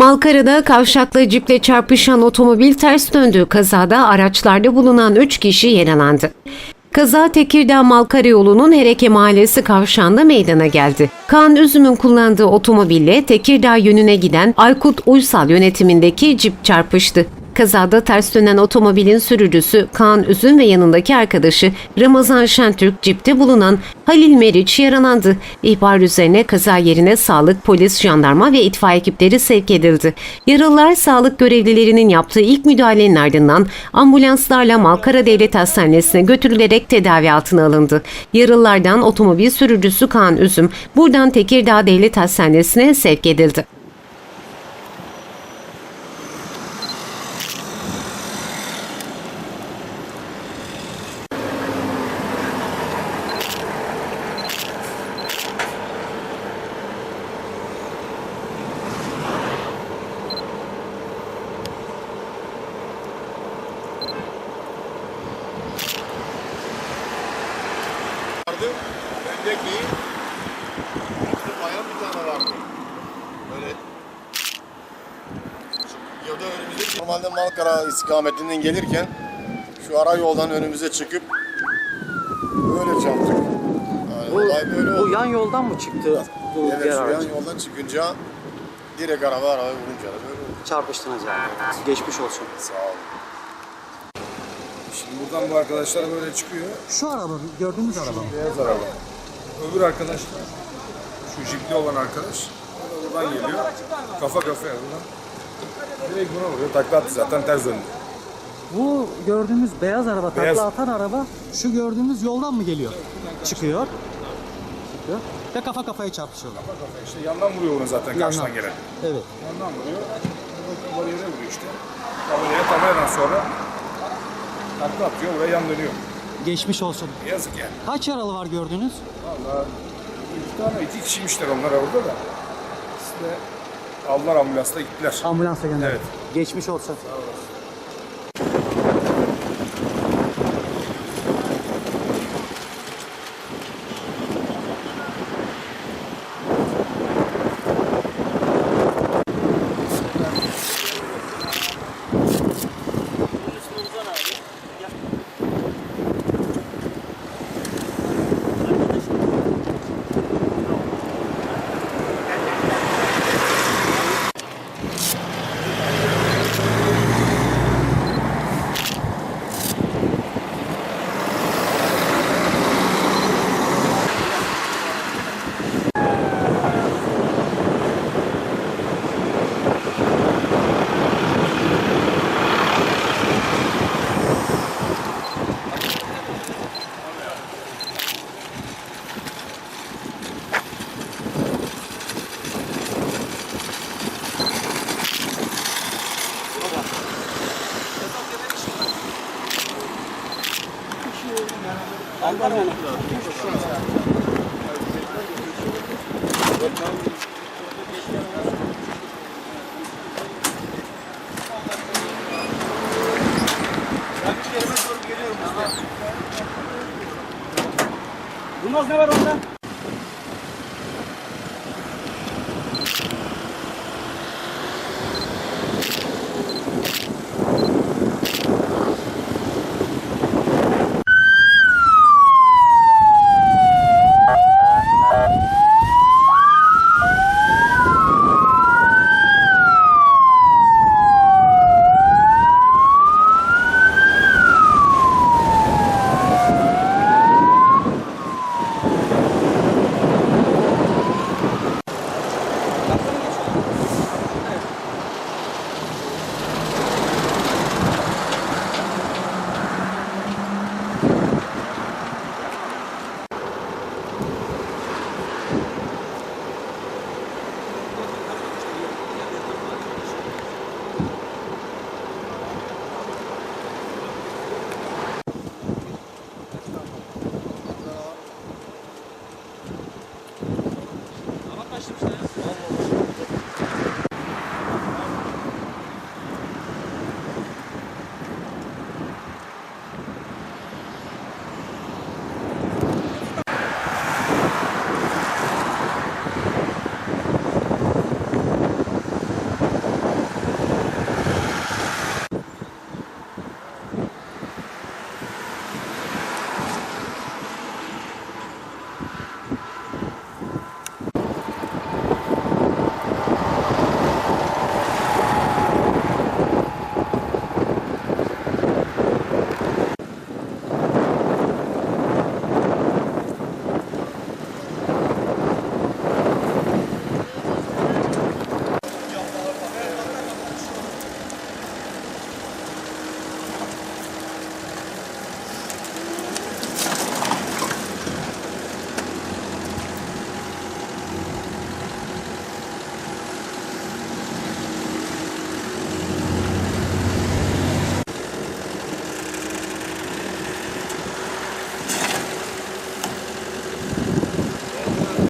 Malkara'da kavşakla ciple çarpışan otomobil ters döndü. Kazada araçlarda bulunan 3 kişi yaralandı. Kaza Tekirdağ Malkara yolunun Hereke Mahallesi kavşağında meydana geldi. Kaan Üzüm'ün kullandığı otomobille Tekirdağ yönüne giden Aykut Uysal yönetimindeki cip çarpıştı. Kazada ters dönen otomobilin sürücüsü Kaan Üzüm ve yanındaki arkadaşı Ramazan Şentürk cipte bulunan Halil Meriç yaralandı. İhbar üzerine kaza yerine sağlık, polis, jandarma ve itfaiye ekipleri sevk edildi. Yaralılar sağlık görevlilerinin yaptığı ilk müdahalenin ardından ambulanslarla Malkara Devlet Hastanesi'ne götürülerek tedavi altına alındı. Yaralılardan otomobil sürücüsü Kaan Üzüm buradan Tekirdağ Devlet Hastanesi'ne sevk edildi. vardı. Öndeki bayan bir tane vardı. Böyle ya da önümüze normalde Malkara istikametinden gelirken şu ara yoldan önümüze çıkıp böyle çarptık. Yani Bu, olay böyle bu oldu. yan yoldan mı çıktı bu Evet diğer şu araç? yan yoldan çıkınca direkt araba arabaya vurunca da böyle oldu. Çarpıştınız yani. Geçmiş olsun. Sağ olun. Şimdi buradan bu arkadaşlar böyle çıkıyor. Şu araba gördüğünüz araba mı? Beyaz araba. Öbür arkadaş da şu jipli olan arkadaş. o da Buradan geliyor. Kafa kafaya buradan. Direkt buna vuruyor. Takla attı zaten ters döndü. Bu gördüğümüz beyaz araba, Beyaz. takla atan araba şu gördüğümüz yoldan mı geliyor? Çıkıyor. Çıkıyor. Ve kafa kafaya çarpışıyorlar. Kafa kafaya işte yandan vuruyor bunu zaten karşıdan Yandan. gelen. Evet. Yandan vuruyor. Buradaki bariyere vuruyor işte. Bariyere tamamen sonra takla atıyor. Buraya yan dönüyor. Geçmiş olsun. Yazık yani. Kaç yaralı var gördünüz? Valla iki tane iki kişiymişler onlar orada da. De aldılar ambulansla gittiler. Ambulansa gönderin. Evet. Geçmiş olsun. Ankara onu. Yılmaz ne var onda?